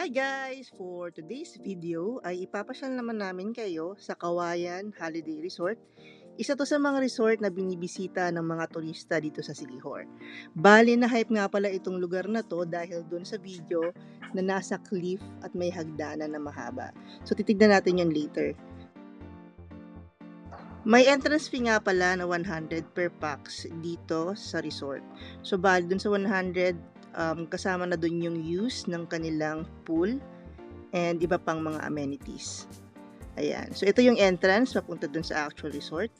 Hi guys! For today's video ay ipapasyal naman namin kayo sa Kawayan Holiday Resort. Isa to sa mga resort na binibisita ng mga turista dito sa Siquijor. Bali na hype nga pala itong lugar na to dahil dun sa video na nasa cliff at may hagdanan na mahaba. So titignan natin yun later. May entrance fee nga pala na 100 per pax dito sa resort. So bali dun sa 100 um, kasama na dun yung use ng kanilang pool and iba pang mga amenities. Ayan. So, ito yung entrance papunta dun sa actual resort.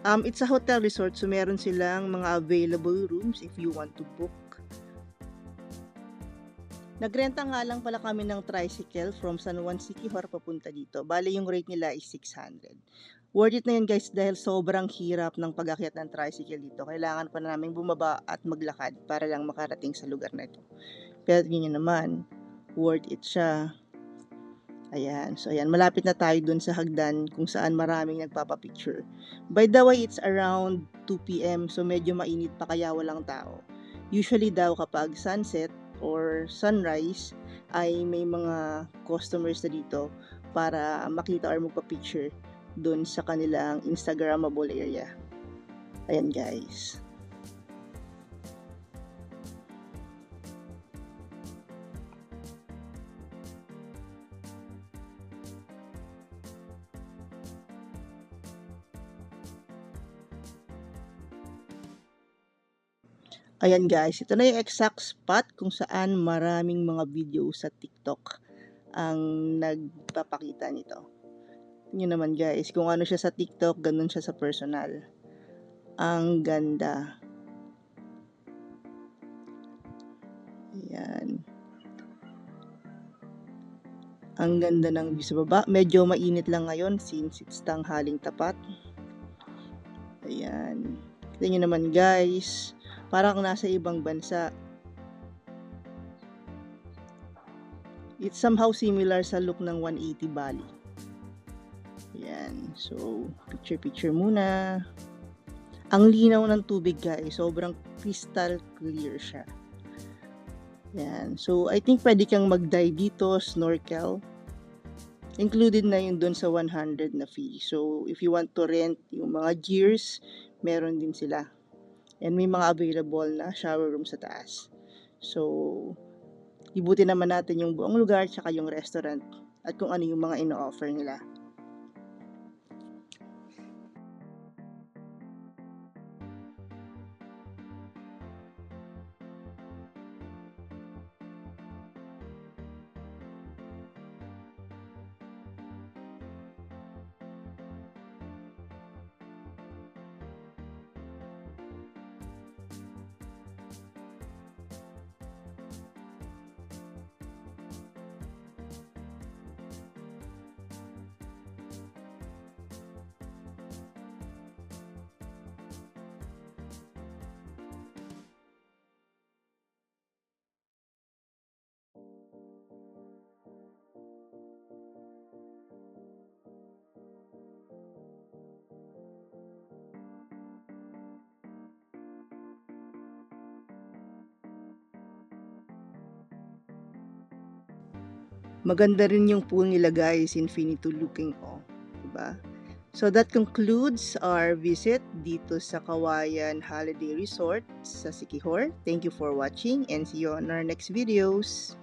Um, it's a hotel resort, so meron silang mga available rooms if you want to book. Nagrenta nga lang pala kami ng tricycle from San Juan Siquijor papunta dito. Bale, yung rate nila is 600. Worth it na yun guys dahil sobrang hirap ng pag-akyat ng tricycle dito. Kailangan pa namin bumaba at maglakad para lang makarating sa lugar na ito. Pero tingnan naman, worth it siya. Ayan. So, ayan. Malapit na tayo dun sa hagdan kung saan maraming nagpapapicture. By the way, it's around 2 p.m. So, medyo mainit pa kaya walang tao. Usually daw kapag sunset or sunrise, ay may mga customers na dito para makita or magpa-picture dun sa kanilang Instagrammable area. Ayan guys. Ayan guys, ito na yung exact spot kung saan maraming mga video sa TikTok ang nagpapakita nito. Yun naman guys, kung ano siya sa TikTok, ganun siya sa personal. Ang ganda. Ayan. Ang ganda ng view sa baba. Medyo mainit lang ngayon since it's tanghaling tapat. Ayan. Kita nyo naman guys Parang nasa ibang bansa. It's somehow similar sa look ng 180 Bali. Yan. So, picture-picture muna. Ang linaw ng tubig guys. Sobrang crystal clear siya. Yan. So, I think pwede kang mag-dive dito, snorkel. Included na yun dun sa 100 na fee. So, if you want to rent yung mga gears, meron din sila. And may mga available na shower room sa taas. So, ibuti naman natin yung buong lugar tsaka yung restaurant at kung ano yung mga ino-offer nila. Maganda rin yung pool nila guys, infinity looking oh. Diba? So that concludes our visit dito sa Kawayan Holiday Resort sa Sikihor. Thank you for watching and see you on our next videos.